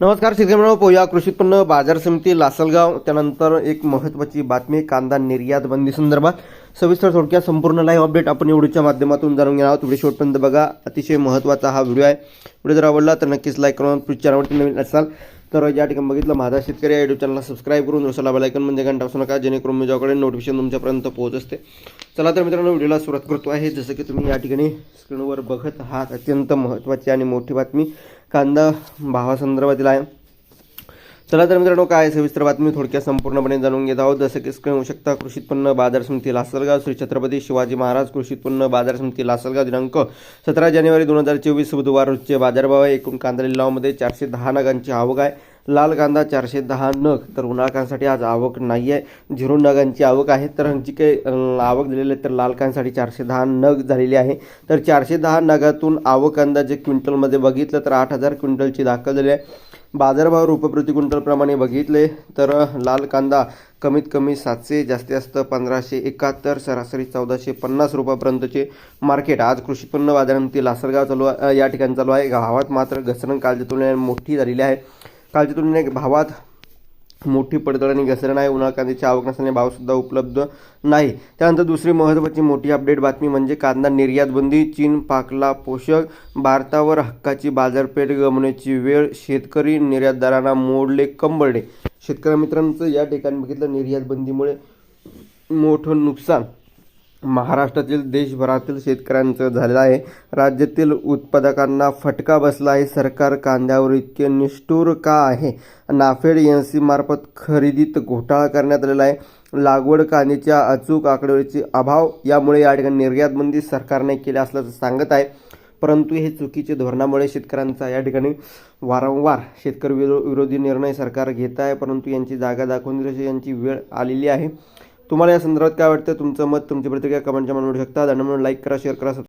नमस्कार शेतकरी मित्रांनो पोया कृषी उत्पन्न बाजार समिती लासलगाव. त्यानंतर एक महत्त्वाची बातमी कांदा निर्यात बंदी संदर्भात. सविस्तर थोडक्यात संपूर्ण लाईव्ह अपडेट आपण एवढीच्या माध्यमातून जाणून घेणार आहोत. व्हिडिओ शेवटपर्यंत बघा. अतिशय महत्त्वाचा हा व्हिडिओ आहे. व्हिडिओ जर आवडला तर नक्कीच लाईक करून प्लीज चॅनलवरती नवीन असाल तर या ठिकाणी बघितलं माझा शेतकरी या युट्यूब चॅनलला सबस्क्राईब करून दुसरा बेलायकन म्हणजे घंटा असू नका जेणेकरून मी ज्याकडे नोटिफिकेशन तुमच्यापर्यंत पोहोच असते. चला तर मित्रांनो व्हिडिओला सुरुवात करतो आहे. जसं की तुम्ही या ठिकाणी स्क्रीनवर बघत आहात अत्यंत महत्त्वाची आणि मोठी बातमी कांदा भावासंदर्भातील आहे. चला तर मित्रांनो काय सविस्तर बातमी थोडक्यात संपूर्णपणे जाणून घेत आहोत. जसं की स्क्रीन होऊ शकता कृषी उत्पन्न बाजार समिती लासलगाव श्री छत्रपती शिवाजी महाराज कृषी उत्पन्न बाजार समिती लासलगाव दिनांक सतरा जानेवारी दोन हजार चोवीस बुधवार रोजचे बाजारभाव आहे. एकूण कांदा लिलावमध्ये चारशे दहा नगांची आवक आहे. लाल कांदा चारशे दहा नग तर उन्हाळ आज आवक नाही आहे. झिरो नगांची आवक आहे. तर जी काही आवक दिलेली आहे तर लाल कांद्यासाठी चारशे दहा नग झालेली आहे. तर चारशे दहा नगातून आवक अंदाजे क्विंटलमध्ये बघितलं तर आठ हजार क्विंटलची दाखल झाली आहे. बाजारभाव रुपये प्रति बघितले तर लाल कांदा कमीत कमी सातशे जास्तीत जास्त पंधराशे एकाहत्तर सरासरी चौदाशे पन्नास रुपयापर्यंतचे मार्केट. आज कृषी उत्पन्न बाजारामध्ये लासलगाव चालू आहे या ठिकाणी चालू आहे. भावात मात्र घसरण कालच्या तुलनेने मोठी झालेली आहे. कालच्या तुलनेने भावात मोठी पडतळ आणि घसरण आहे. उन्हाळ कांद्याची आवक नसल्याने भावसुद्धा उपलब्ध नाही. त्यानंतर दुसरी महत्त्वाची मोठी अपडेट बातमी म्हणजे कांदा निर्यात बंदी चीन पाकला पोषक भारतावर हक्काची बाजारपेठ गमवण्याची वेळ शेतकरी निर्यातदारांना मोडले कंबरडे. शेतकरी मित्रांचं या ठिकाणी बघितलं निर्यात बंदीमुळे मोठं नुकसान महाराष्ट्रातील देशभरातील शेतकऱ्यांचं झालेलं आहे. राज्यातील उत्पादकांना फटका बसला आहे. सरकार कांद्यावर इतके निष्ठूर का आहे? नाफेड एन सी मार्फत खरेदीत घोटाळा करण्यात आलेला आहे. लागवड कांद्याच्या अचूक आकडेवारीचे अभाव यामुळे या ठिकाणी निर्यातबंदी सरकारने केली असल्याचं सांगत आहे. परंतु हे चुकीचे धोरणामुळे शेतकऱ्यांचा या ठिकाणी वारंवार शेतकरी विरो विरोधी निर्णय सरकार घेत आहे. परंतु यांची जागा दाखवून दिल्याची यांची वेळ आलेली आहे. तुम्हाला या संदर्भात काय वाटतं? तुमचं मत तुमची प्रतिक्रिया कमेंटच्या म्हणून शकता. म्हणून लाईक करा शेअर करा